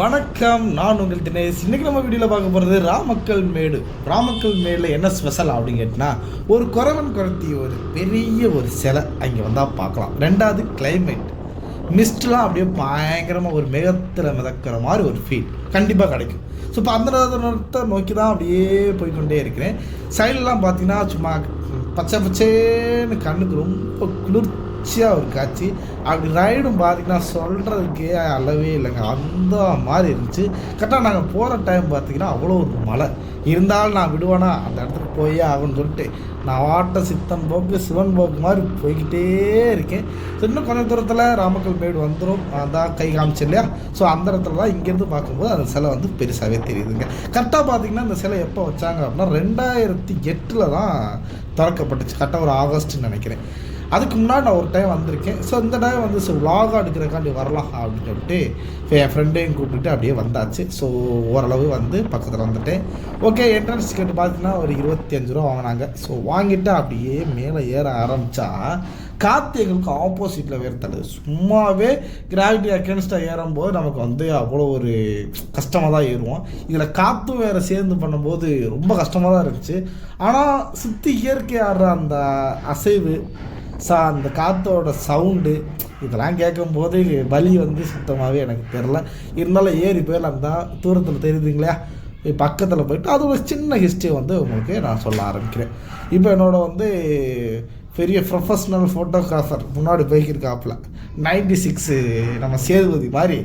வணக்கம். நான் உங்கள் தினேஷ். இன்னைக்கு நம்ம வீடியோவில் பார்க்க போகிறது ராமக்கல் மேடு. ராமக்கல் மேடில் என்ன ஸ்பெஷல் அப்படின்னு கேட்டினா ஒரு குறவன் குறத்தி ஒரு பெரிய ஒரு சிலை அங்கே வந்தால் பார்க்கலாம். ரெண்டாவது கிளைமேட் மிஸ்ட்லாம் அப்படியே பயங்கரமாக ஒரு மேகத்தில் மிதக்கிற மாதிரி ஒரு ஃபீல் கண்டிப்பாக கிடைக்கும். ஸோ இப்போ அந்த நேரத்தை நோக்கி தான் அப்படியே போய்க்கொண்டே இருக்கிறேன். சைட்லலாம் பார்த்தீங்கன்னா சும்மா பச்சை பச்சேன்னு கண்ணுக்கு ரொம்ப குளிர்ச்சியாக ஒரு காட்சி. அப்படி ரைடும் பார்த்தீங்கன்னா சொல்கிறதுக்கே அளவே இல்லைங்க. அந்த மாதிரி இருந்துச்சு. கரெக்டாக நாங்கள் போகிற டைம் பார்த்தீங்கன்னா அவ்வளோ ஒரு மழை இருந்தாலும் நான் விடுவேனா அந்த இடத்துக்கு போயே ஆகும்னு சொல்லிட்டு நான் வாட்ட சித்தன் போக்கு சிவன் போக்கு மாதிரி போய்கிட்டே இருக்கேன். ஸோ இன்னும் கொஞ்சம் தூரத்தில் ராமக்கல் மேடு வந்துடும் அதான் கை காமிச்சு இல்லையா? ஸோ அந்த இடத்துல தான் இங்கேருந்து பார்க்கும்போது அந்த சிலை வந்து பெருசாகவே தெரியுதுங்க. கரெக்டாக பார்த்தீங்கன்னா அந்த சிலை எப்போ வச்சாங்க அப்படின்னா ரெண்டாயிரத்தி எட்டில் தான் திறக்கப்பட்டுச்சு. கரெக்டாக ஒரு ஆகஸ்ட்னு நினைக்கிறேன். அதுக்கு முன்னாடி நான் ஒரு டைம் வந்திருக்கேன். ஸோ இந்த டைம் வந்து ஸோ vlog எடுக்கிறக்காண்டி வரலாம் அப்படின்னு சொல்லிட்டு என் ஃப்ரெண்டையும் கூப்பிட்டுட்டு அப்படியே வந்தாச்சு. ஸோ ஓரளவு வந்து பக்கத்தில் வந்துட்டேன். ஓகே என்ட்ரன்ஸ் டிக்கெட் பார்த்தீங்கன்னா ஒரு இருபத்தி அஞ்சு ரூபா வாங்கினாங்க. ஸோ வாங்கிட்டு அப்படியே மேலே ஏற ஆரம்பித்தா காற்று எங்களுக்கு ஆப்போசிட்டில் வேர்த்தது சும்மாவே கிராவிட்டி அகேன்ஸ்டாக ஏறும்போது நமக்கு வந்து அவ்வளோ ஒரு கஷ்டமாக தான் ஏறுவோம். இதில் காற்றும் வேறு சேர்ந்து பண்ணும்போது ரொம்ப கஷ்டமாக தான் இருந்துச்சு. ஆனால் சுற்றி இயற்கை ஆடுற அந்த அசைவு சா அந்த காற்றோட சவுண்டு இதெல்லாம் கேட்கும்போது வலி வந்து சுத்தமாகவே எனக்கு தெரில இருந்தாலும் ஏறி போயிடலாம் தான் தூரத்தில் தெரியுதுங்களா? பக்கத்தில் போயிட்டு அது ஒரு சின்ன ஹிஸ்ட்ரி வந்து உங்களுக்கு நான் சொல்ல ஆரம்பிக்கிறேன். இப்போ என்னோட வந்து பெரிய ப்ரொஃபஷ்னல் ஃபோட்டோகிராஃபர் முன்னாடி போய்க்கிருக்காப்புல. நைன்டி சிக்ஸு நம்ம சேதுபதி மாதிரி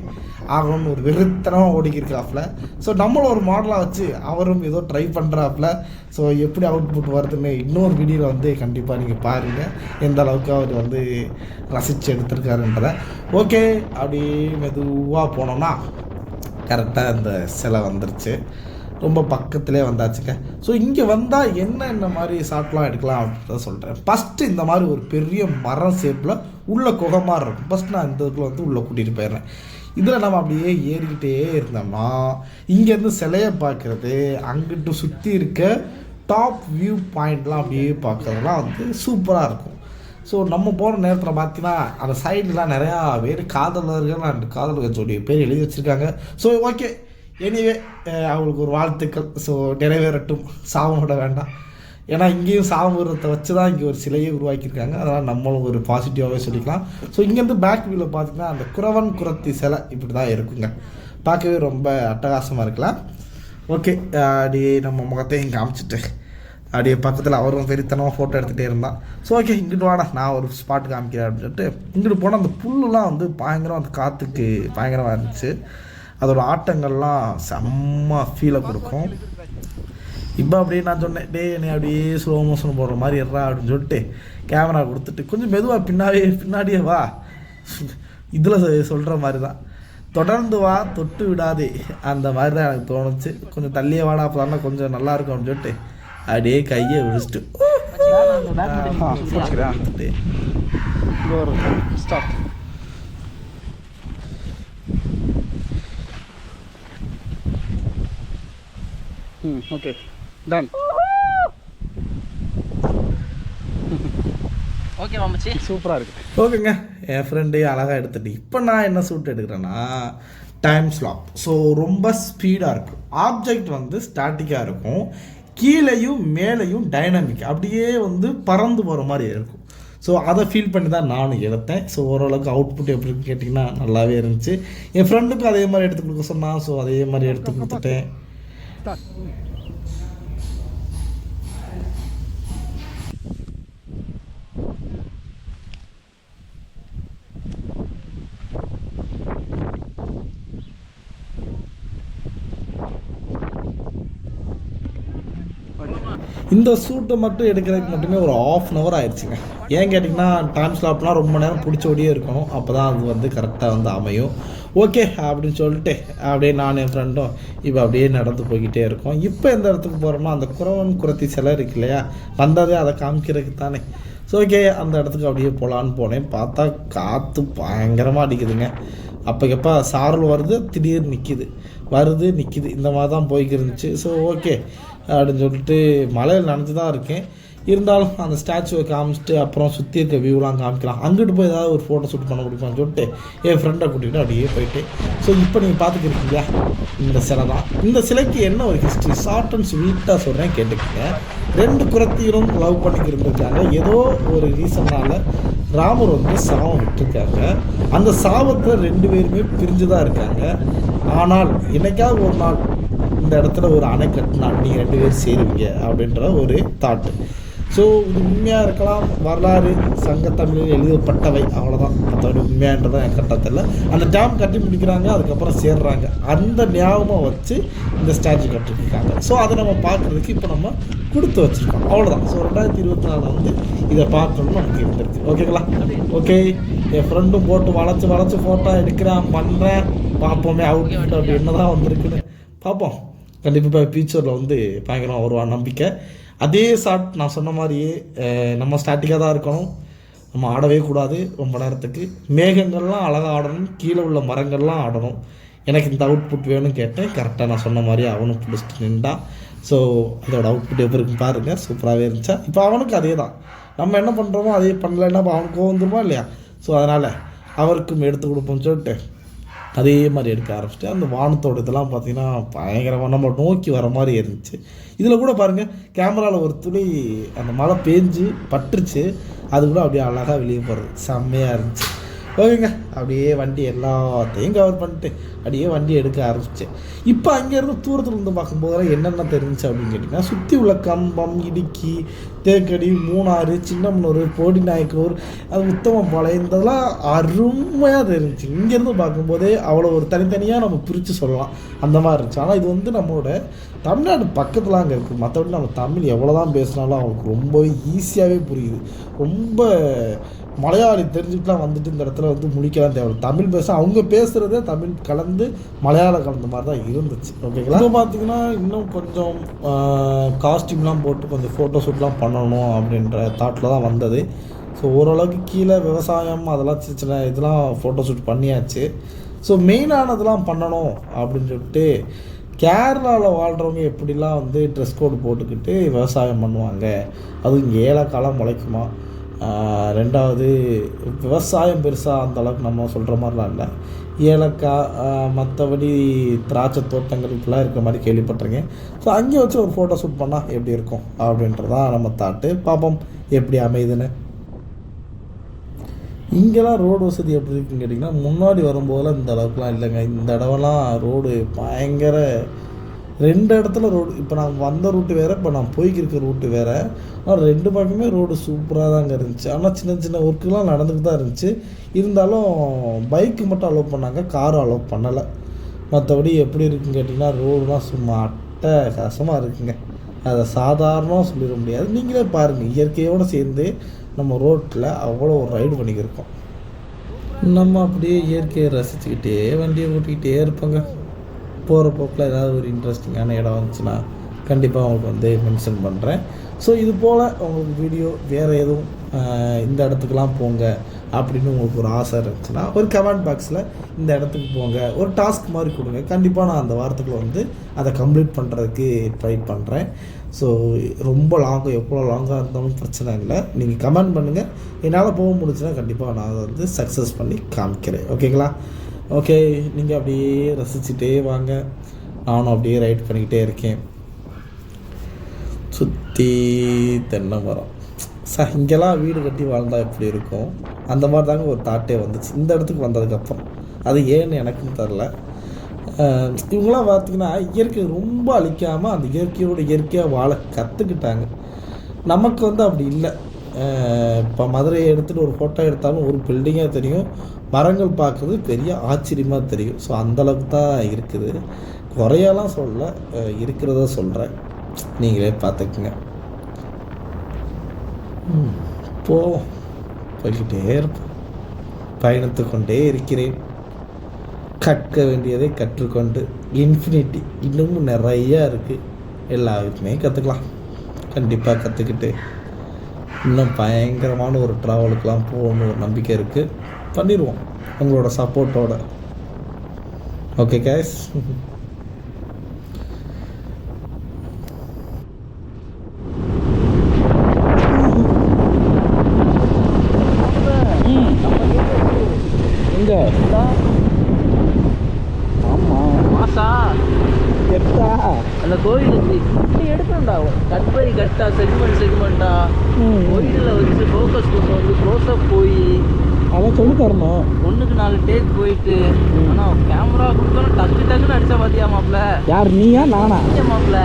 ஆகணும்னு ஒரு வெறுத்தனமாக ஓடிக்கிருக்காப்புல. ஸோ நம்மளும் ஒரு மாடலாக வச்சு அவரும் ஏதோ ட்ரை பண்ணுறாப்புல ஸோ எப்படி அவுட்புட் வருதுன்னு இன்னொரு வீடியோவில் வந்து கண்டிப்பாக நீங்கள் பாருங்கள் எந்த அளவுக்கு அவர் வந்து ரசித்து எடுத்திருக்காருன்றத. ஓகே அப்படி மெதுவாக போனோம்னா கரெக்டாக இந்த சிலை வந்துருச்சு. ரொம்ப பக்கத்திலே வந்தாச்சுங்க. ஸோ இங்கே வந்தால் என்ன இந்த மாதிரி ஷாட்லாம் எடுக்கலாம் அப்படின்னு சொல்கிறேன் ஃபஸ்ட்டு இந்த மாதிரி ஒரு பெரிய மரம் ஷேப்பில் உள்ள குகை மாதிரி இருக்கும். ஃபஸ்ட் நான் இந்த இதுக்குள்ள வந்து உள்ளே கூட்டிகிட்டு போயிடுறேன். இதில் நம்ம அப்படியே ஏறிக்கிட்டே இருந்தோம்னா இங்கேருந்து சிலையை பார்க்குறது அங்கிட்டு சுற்றி இருக்க டாப் வியூ பாயிண்ட்லாம் அப்படியே பார்க்குறதுலாம் வந்து சூப்பராக இருக்கும். ஸோ நம்ம போகிற நேரத்தில் பார்த்தீங்கன்னா அந்த சைட்லாம் நிறையா பேர் காதலர்கள் அண்ட் காதலர்கள் ஜோடி பேர் எழுதி வச்சுருக்காங்க. ஸோ ஓகே எனிவே அவங்களுக்கு ஒரு வாழ்த்துக்கள் ஸோ நிறைவேறட்டும் சாபம் விட வேண்டாம் ஏன்னா இங்கேயும் சாமுகத்தை வச்சு தான் இங்கே ஒரு சிலையை உருவாக்கியிருக்காங்க அதனால் நம்மளும் ஒரு பாசிட்டிவாகவே சொல்லிக்கலாம் ஸோ இங்கேருந்து பேக் வியூவில் பார்த்தீங்கன்னா அந்த குறவன் குரத்தி சிலை இப்படி தான் இருக்குங்க பார்க்கவே ரொம்ப அட்டகாசமாக இருக்கலாம் ஓகே அப்படியே நம்ம முகத்தையும் காமிச்சிட்டு அப்படியே பக்கத்தில் அவரும் பெரியத்தனமாக ஃபோட்டோ எடுத்துகிட்டே இருந்தான் ஸோ ஓகே இங்கிட்டு வாடா நான் ஒரு ஸ்பாட் காமிக்கிறேன் அப்படின்னு சொல்லிட்டு இங்கிட்டு போனால் அந்த புல்லுலாம் வந்து பயங்கரம் அந்த காற்றுக்கு பயங்கரமாக இருந்துச்சு அதோட ஆட்டங்கள்லாம் செம்ம ஃபீலை கொடுக்கும் இப்போ அப்படியே நான் சொன்னேன் டே என்னை அப்படியே ஸ்லோ மோஷன் போடுற மாதிரி இருறா அப்படின்னு சொல்லிட்டு கேமரா கொடுத்துட்டு கொஞ்சம் மெதுவாக பின்னாடியே பின்னாடியே வா இதில் சொல்கிற மாதிரி தான் தொடர்ந்து வா தொட்டு விடாதே அந்த மாதிரி தான் எனக்கு தோணுச்சு கொஞ்சம் தள்ளியே வாடா அப்போ கொஞ்சம் நல்லா இருக்கும் அப்படின்னு சொல்லிட்டு அப்படியே கையை விழிச்சிட்டு கொடுத்துட்டு ம் ஓகே டன் ஓகே மாமச்சி. சூப்பராக இருக்கு. ஓகேங்க. என் ஃப்ரெண்டையும் அழகாக எடுத்துட்டு இப்போ நான் என்ன சூட் எடுக்கிறேன்னா டைம் ஸ்லாப் ஸோ ரொம்ப ஸ்பீடாக இருக்கும் ஆப்ஜெக்ட் வந்து ஸ்டாட்டிக்காக இருக்கும். கீழேயும் மேலேயும் டைனமிக் அப்படியே வந்து பறந்து போகிற மாதிரி இருக்கும். ஸோ அதை ஃபீல் பண்ணி தான் நானும் எடுத்தேன் ஸோ ஓரளவுக்கு அவுட்புட் எப்படின்னு கேட்டிங்கன்னா நல்லாவே இருந்துச்சு. என் ஃப்ரெண்டுக்கும் அதே மாதிரி எடுத்து கொடுக்க சொன்னான். ஸோ அதே மாதிரி எடுத்து கொடுத்துட்டேன். இந்த சூட்டை மட்டும் எடுக்கிறதுக்கு மட்டுமே ஒரு ஆஃப் அன் ஹவர் ஆயிடுச்சுங்க. ஏன் கேட்டிங்கன்னா டைம் ஸ்லாப்லாம் ரொம்ப நேரம் பிடிச்சோடியே இருக்கணும். அப்போ தான் அது வந்து கரெக்டாக வந்து அமையும். ஓகே அப்படின்னு சொல்லிட்டு அப்படியே நான் என் ஃப்ரெண்டும் இப்போ அப்படியே நடந்து போய்கிட்டே இருக்கோம். இப்போ எந்த இடத்துக்கு போகிறோமோ அந்த குறவன் குரத்தி சிலை இருக்கு இல்லையா? வந்ததே அதை காமிக்கிறதுக்கு தானே. ஸோ ஓகே அந்த இடத்துக்கு அப்படியே போகலான்னு போனேன். பார்த்தா காற்று பயங்கரமாக அடிக்குதுங்க. அப்போக்கப்போ சாரல் வருது திடீர்னு நிற்கிது வருது நிற்கிது இந்த மாதிரி தான் போய்க்கு இருந்துச்சு. ஸோ ஓகே அப்படின்னு சொல்லிட்டு மழையில் நனைஞ்சு தான் இருக்கேன். இருந்தாலும் அந்த ஸ்டாச்சுவை காமிச்சிட்டு அப்புறம் சுற்றி இருக்க வியூலாம் காமிக்கலாம். அங்கிட்டு போய் ஏதாவது ஒரு ஃபோட்டோ ஷூட் பண்ண முடியுமான்னு சொல்லிட்டு என் ஃப்ரெண்டை கூட்டிகிட்டு அப்படியே போயிட்டு. ஸோ இப்போ நீங்கள் பார்த்துக்கிருக்கீங்க இந்த சிலை தான். இந்த சிலைக்கு என்ன ஒரு ஹிஸ்ட்ரி ஷார்ட் அண்ட் ஸ்வீட்டாக சொல்கிறேன் கேட்டுக்கங்க. ரெண்டு குரத்தியரும் லவ் பண்ணிக்கு இருந்திருக்காங்க ஏதோ ஒரு ரீசனால் ராமர் வந்து சாபம் விட்டுருக்காங்க. அந்த சாபத்தில் ரெண்டு பேருமே பிரிஞ்சு தான் இருக்காங்க. ஆனால் என்னைக்காவது ஒரு நாள் இந்த இடத்துல ஒரு அணை கட்டினா நீங்கள் ரெண்டு பேரும் சேருவீங்க அப்படின்ற ஒரு தாட்டு ஸோ இது உண்மையாக இருக்கலாம் வரலாறு சங்கத்தமிழில் எழுதப்பட்டவை அவ்வளோதான் மற்றபடி உண்மையான்றதான் என் கட்டத்தில் அந்த டேம் கட்டி முடிக்கிறாங்க அதுக்கப்புறம் சேர்றாங்க. அந்த ஞாபகம் வச்சு இந்த ஸ்டாச்சு கட்டிருக்காங்க. ஸோ அதை நம்ம பார்க்குறதுக்கு இப்போ நம்ம கொடுத்து வச்சுருக்கோம். அவ்வளோதான் ஸோ ரெண்டாயிரத்தி இருபத்தி நாலு வந்து இதை பார்க்கணும்னு நமக்கு இருந்திருக்கு. ஓகேங்களா ஓகே என் ஃப்ரெண்டும் போட்டு வளைச்சு வளைச்சு ஃபோட்டோ எடுக்கிறேன் பண்ணுறேன் பார்ப்போமே அவுட் அப்படி என்ன தான் வந்திருக்குன்னு. பார்ப்போம். கண்டிப்பாக ஃபியூச்சரில் வந்து பயங்கரமாக வருவான் நம்பிக்கை. அதே ஷாட் நான் சொன்ன மாதிரியே நம்ம ஸ்டாட்டிக்காக தான் இருக்கணும். நம்ம ஆடவே கூடாது ரொம்ப நேரத்துக்கு. மேகங்கள்லாம் அழகாக ஆடணும். கீழே உள்ள மரங்கள்லாம் ஆடணும். எனக்கு இந்த அவுட்புட் வேணும்னு கேட்டேன். கரெக்டாக நான் சொன்ன மாதிரி அவனும் பிடிச்சிட்டு நின்றான் ஸோ அதோட அவுட்புட் எப்படி இருக்குன்னு பாருங்கள் சூப்பராகவே இருந்துச்சா? இப்போ அவனுக்கு அதே தான். நம்ம என்ன பண்ணுறோமோ அதே பண்ணலைன்னா அவனுக்கு வந்துருமா இல்லையா? ஸோ அதனால் அவருக்கும் எடுத்து கொடுப்போம்னு சொல்லிட்டு அதே மாதிரி எடுக்க ஆரம்பிச்சிட்டு அந்த வானத்தோட இதெல்லாம் பார்த்தீங்கன்னா பயங்கரமாக நம்ம நோக்கி வர மாதிரி இருந்துச்சு. இதில் கூட பாருங்கள் கேமராவில் ஒரு துளி அந்த மழை பேஞ்சு பட்டுருச்சு அது கூட அப்படியே அழகாக வெளியே போகிறது செம்மையாக இருந்துச்சு. ஓகேங்க அப்படியே வண்டி எல்லாத்தையும் கவர் பண்ணிட்டு அப்படியே வண்டி எடுக்க ஆரம்பிச்சேன். இப்போ அங்கேருந்து தூரத்தில் இருந்து பார்க்கும்போதெல்லாம் என்னென்ன தெரிஞ்சுச்சு அப்படின்னு கேட்டிங்கன்னா சுற்றி உள்ள கம்பம் இடுக்கி தேக்கடி மூணாறு சின்னமனூர் போடிநாயக்கூர் அது உத்தமபாளையம் இதெல்லாம் அருமையாக தெரிஞ்சுச்சு. இங்கேருந்து பார்க்கும்போதே அவ்வளோ ஒரு தனித்தனியாக நம்ம பிரித்து சொல்லலாம். அந்த மாதிரி இருந்துச்சு. ஆனால் இது வந்து நம்மளோட தமிழ்நாடு பக்கத்தில் அங்கே இருக்குது மற்றபடி நம்ம தமிழ் எவ்வளோ தான் பேசினாலும் அவங்களுக்கு ரொம்பவே ஈஸியாகவே புரியுது. ரொம்ப மலையாளி தெரிஞ்சுட்டுலாம் வந்துட்டு இந்த இடத்துல வந்து முழிக்கலாம் தேவை தமிழ் பேச அவங்க பேசுகிறதே தமிழ் கலந்து மலையாளம் கலந்த மாதிரி தான் இருந்துச்சு. ஓகேங்களா? இப்போ பார்த்தீங்கன்னா இன்னும் கொஞ்சம் காஸ்டியூம்லாம் போட்டு கொஞ்சம் ஃபோட்டோ ஷூட்லாம் பண்ணணும் அப்படின்ற தாட்டில் தான் வந்தது. ஸோ ஓரளவுக்கு கீழே விவசாயம் அதெல்லாம் சின்ன சின்ன இதெல்லாம் ஃபோட்டோ ஷூட் பண்ணியாச்சு ஸோ மெயினானதெல்லாம் பண்ணணும் அப்படின்னு சொல்லிட்டு கேரளாவில் வாழ்கிறவங்க எப்படிலாம் வந்து ட்ரெஸ் கோடு போட்டுக்கிட்டு விவசாயம் பண்ணுவாங்க? அதுவும் இங்கே ஏலக்காலம் முளைக்குமா? ரெண்டாவது விவசாயம் பெருசாக அந்த அளவுக்கு நம்ம சொல்கிற மாதிரிலாம் இல்லை. ஏலக்காய் மற்றபடி திராட்சை தோட்டங்கள் இப்படிலாம் இருக்கிற மாதிரி கேள்விப்பட்டிருக்கேன். ஸோ அங்கே வச்சு ஒரு ஃபோட்டோ ஷூட் பண்ணால் எப்படி இருக்கும்? அப்படின்றதான் நம்ம தாட்டு பார்ப்போம். எப்படி அமையுதுன்னு. இங்கெல்லாம் ரோடு வசதி எப்படி இருக்குன்னு கேட்டிங்கன்னா முன்னாடி வரும்போதெல்லாம் இந்த அளவுக்குலாம் இல்லைங்க. இந்த தடவைலாம் ரோடு பயங்கர ரெண்டு இடத்துல ரோடு இப்போ நான் வந்த ரூட்டு வேறு இப்போ நான் போய்க்கிருக்க ரூட்டு வேறு. ஆனால் ரெண்டு பக்கமே ரோடு சூப்பராக தாங்க இருந்துச்சு. ஆனால் சின்ன சின்ன ஒர்க்குலாம் நடந்துக்கிட்டு தான் இருந்துச்சு. இருந்தாலும் பைக்கு மட்டும் அலோவ் பண்ணாங்க. காரும் அலோவ் பண்ணலை. மற்றபடி எப்படி இருக்குன்னு கேட்டிங்கன்னா ரோடுலாம் சும்மா அட்டை கசமாக இருக்குங்க. அதை சாதாரணமாக சொல்லிட முடியாது. நீங்களே பாருங்கள் இயற்கையோடு சேர்ந்து நம்ம ரோட்டில் அவ்வளோ ஒரு ரைடு பண்ணிக்கிருக்கோம். நம்ம அப்படியே இயற்கையை ரசிச்சுக்கிட்டே வண்டியை ஓட்டிக்கிட்டே இருப்போங்க. போகிற போக்கில் ஏதாவது ஒரு இன்ட்ரெஸ்டிங்கான இடம் வந்துச்சுன்னா கண்டிப்பாக உங்களுக்கு வந்து மென்ஷன் பண்ணுறேன் ஸோ இது போல் உங்களுக்கு வீடியோ வேறு எதுவும் இந்த இடத்துக்குலாம் போங்க அப்படின்னு உங்களுக்கு ஒரு ஆசை இருந்துச்சுன்னா ஒரு கமெண்ட் பாக்ஸில் இந்த இடத்துக்கு போங்க. ஒரு டாஸ்க் மாதிரி கொடுங்க. கண்டிப்பாக நான் அந்த வாரத்துக்குள்ள வந்து அதை கம்ப்ளீட் பண்ணுறதுக்கு ட்ரை பண்ணுறேன் ஸோ ரொம்ப லாங்காக எவ்வளோ லாங்காக இருந்தாலும் பிரச்சனை இல்லை. நீங்கள் கமெண்ட் பண்ணுங்கள் என்னால் போக முடிஞ்சுன்னா கண்டிப்பாக நான் அதை வந்து சக்ஸஸ் பண்ணி காமிக்கிறேன். ஓகேங்களா ஓகே நீங்கள் அப்படியே ரசிச்சுட்டே வாங்க. நானும் அப்படியே ரைட் பண்ணிக்கிட்டே இருக்கேன். சுற்றி தென்னை மரம். சார் இங்கெல்லாம் வீடு கட்டி வாழ்ந்தால் எப்படி இருக்கும்? அந்த மாதிரி தாங்க ஒரு தாட்டே வந்துச்சு. இந்த இடத்துக்கு வந்ததுக்கப்புறம். அது ஏன்னு எனக்கும் தெரில. இவங்களாம் பார்த்தீங்கன்னா இயற்கை ரொம்ப அழிக்காமல் அந்த இயற்கையோட இயற்கையாக வாழ கற்றுக்கிட்டாங்க நமக்கு வந்து அப்படி இல்லை. இப்போ மதுரையை எடுத்துகிட்டு ஒரு ஃபோட்டோ எடுத்தாலும் ஒரு பில்டிங்காக தெரியும். மரங்கள் பார்க்குறது பெரிய ஆச்சரியமாக தெரியும். ஸோ அந்தளவுக்கு தான் இருக்குது. குறையெல்லாம் சொல்ல இருக்கிறத சொல்கிறேன் நீங்களே பார்த்துக்குங்க. ம், போவோம் போய்கிட்டே இருப்போம். பயணித்து கொண்டே இருக்கிறேன். கற்க வேண்டியதை கற்றுக்கொண்டு இன்ஃபினிட்டி இன்னமும் நிறையா இருக்குது எல்லாருக்குமே கற்றுக்கலாம் கண்டிப்பாக கற்றுக்கிட்டு இன்னும் பயங்கரமான ஒரு ட்ராவலுக்கெலாம் போகணும்னு ஒரு நம்பிக்கை இருக்குது பண்ணிடுவோம். உங்களோட சப்போர்ட்டோட ஓகே கேஸ் அந்த கோவில் எடுக்கணும்டா. கட்பரி கட்டா செல்வன் தரணும் ஒண்ணுக்கு நாலு டேக் போயிட்டு ஆனால் கேமரா கொடுத்தாலும் டக்கு டக்குன்னு அடிச்சா பார்த்தியா மாப்ள யார் நீயா நானா? மாப்ள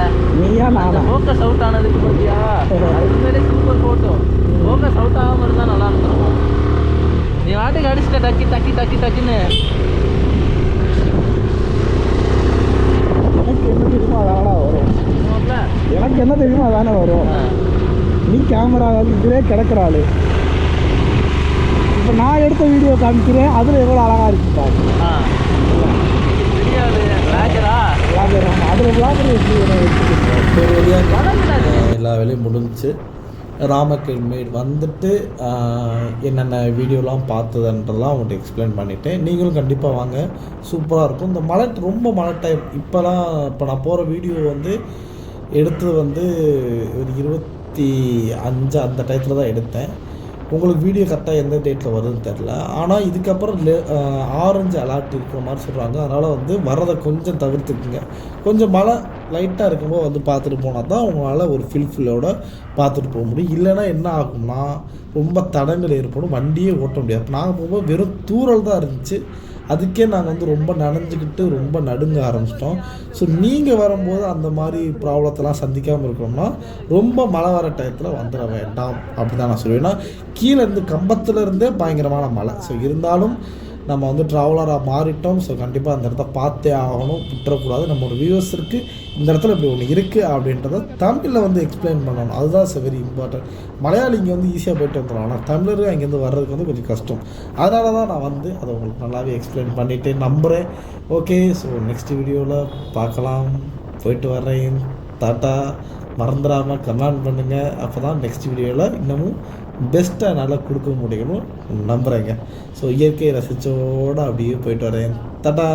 நீயா நானா? ஃபோக்கஸ் அவுட் ஆனதுக்கு பார்த்தியா அது உண்மையிலே சூப்பர் ஃபோட்டோ ஃபோக்கஸ் அவுட் ஆகாமல் இருந்தால் நல்லா இருந்திருக்கும். நீ வாட்டுக்கு அடிச்சிட்ட டக்கி டக்கி டக்கி டக்குன்னு. எனக்கு என்ன தெரியுமோ அதானடா வரும். எனக்கு என்ன தெரியுமோ அதானே வரும். நீ கேமரா இதுவே கிடக்குற ஆளு. இப்போ நான் எடுத்த வீடியோ காமிக்கிறேன். அதில் எவ்வளோ அழகா இருக்கு பாரு. ஆ. பெரிய ஆளு ராஜரா விளாபர் அதில் வளர்ந்துடாது. எல்லா வேலையும் முடிஞ்சுச்சு. ராமக்கல் மேட் வந்துட்டு என்னென்ன வீடியோலாம் பார்த்ததுன்றதெல்லாம் அவங்கள்ட்ட எக்ஸ்பிளைன் பண்ணிட்டேன். நீங்களும் கண்டிப்பாக வாங்க. சூப்பராக இருக்கும். இந்த மழை ரொம்ப மழை டைம் இப்போலாம் இப்போ நான் போகிற வீடியோ வந்து எடுத்தது வந்து ஒரு இருபத்தி அஞ்சு அந்த டயத்தில் தான் எடுத்தேன். உங்களுக்கு வீடியோ கரெக்டாக எந்த டேட்டில் வருதுன்னு தெரில ஆனால் இதுக்கப்புறம் லே ஆரஞ்சு அலர்ட் இருக்கிற மாதிரி சொல்கிறாங்க அதனால் வந்து வரதை கொஞ்சம் தவிர்த்துக்குங்க. கொஞ்சம் மழை லைட்டாக இருக்கும்போது வந்து பார்த்துட்டு போனால் தான் உங்களால் ஒரு ஃபில்ஃபில்லோட பார்த்துட்டு போக முடியும். இல்லைன்னா என்ன ஆகும்னா ரொம்ப தடங்கள் ஏற்படும். வண்டியே ஓட்ட முடியாது. நாங்கள் போகும்போது வெறும் தூரல் தான் இருந்துச்சு. அதுக்கே நாங்கள் வந்து ரொம்ப நனைஞ்சுக்கிட்டு ரொம்ப நடுங்க ஆரம்பிச்சிட்டோம். ஸோ நீங்கள் வரும்போது அந்த மாதிரி ப்ராப்ளத்தெல்லாம் சந்திக்காமல் இருக்கணும்னா ரொம்ப மழை வர டயத்தில் வந்துட வேண்டாம். அப்படி தான் நான் சொல்லுவேன். ஏன்னா கீழே இருந்து கம்பத்துலேருந்தே பயங்கரமான மழை. ஸோ இருந்தாலும் நம்ம வந்து ட்ராவலராக மாறிட்டோம். ஸோ கண்டிப்பாக அந்த இடத்த பார்த்தே ஆகணும். விட்டுறக்கூடாது. ஒரு வியூவர்ஸருக்கு இந்த இடத்துல இப்படி ஒன்று இருக்குது அப்படின்றத தமிழில் வந்து எக்ஸ்பிளைன் பண்ணணும். அதுதான் வெரி இம்பார்ட்டன்ட் மலையாளி இங்கே வந்து ஈஸியாக போயிட்டு வந்துடும் ஆனால் தமிழர் அங்கேருந்து வர்றதுக்கு வந்து கொஞ்சம் கஷ்டம். அதனால தான் நான் வந்து அதை உங்களுக்கு நல்லாவே எக்ஸ்பிளைன் பண்ணிட்டு நம்புகிறேன் ஓகே ஸோ நெக்ஸ்ட் வீடியோவில் பார்க்கலாம். போயிட்டு வர்றேன். டாட்டா. மறந்துடாமல் கமெண்ட் பண்ணுங்கள் அப்போ தான் நெக்ஸ்ட் வீடியோவில் இன்னமும் பெஸ்ட்டாக நல்லா கொடுக்க முடியும்னு நம்புகிறேங்க ஸோ இயற்கையை ரசித்தோடு அப்படியே போயிட்டு வரேன். தட்டா!